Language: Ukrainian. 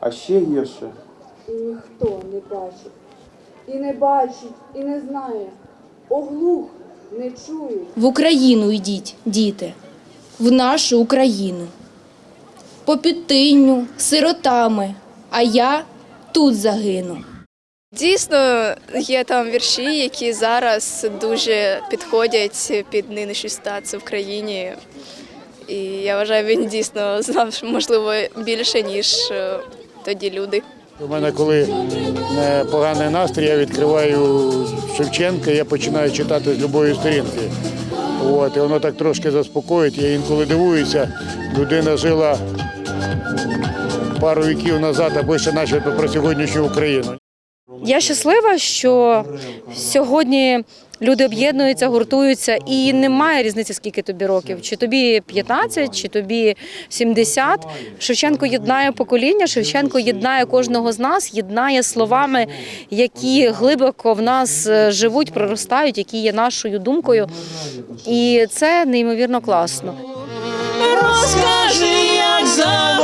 А ще гірше. І ніхто не бачив. І не бачить, і не знає. Оглух не чують. В Україну йдіть, діти, в нашу Україну. По підтинню, сиротами, а я тут загину. Дійсно, є там вірші, які зараз дуже підходять під нинішню ситуацію в країні. І я вважаю, він дійсно знав, можливо, більше, ніж е, тоді люди. У мене, коли поганий настрій, я відкриваю Шевченка, я починаю читати з любої сторінки. От, і воно так трошки заспокоїть. Я інколи дивуюся, людина жила пару віків назад, а пише начебто про сьогоднішню Україну. Я щаслива, що сьогодні люди об'єднуються, гуртуються, і немає різниці, скільки тобі років. Чи тобі 15, чи тобі 70. Шевченко єднає покоління, Шевченко єднає кожного з нас, єднає словами, які глибоко в нас е, живуть, проростають, які є нашою думкою. І це неймовірно класно. Розкажи, як за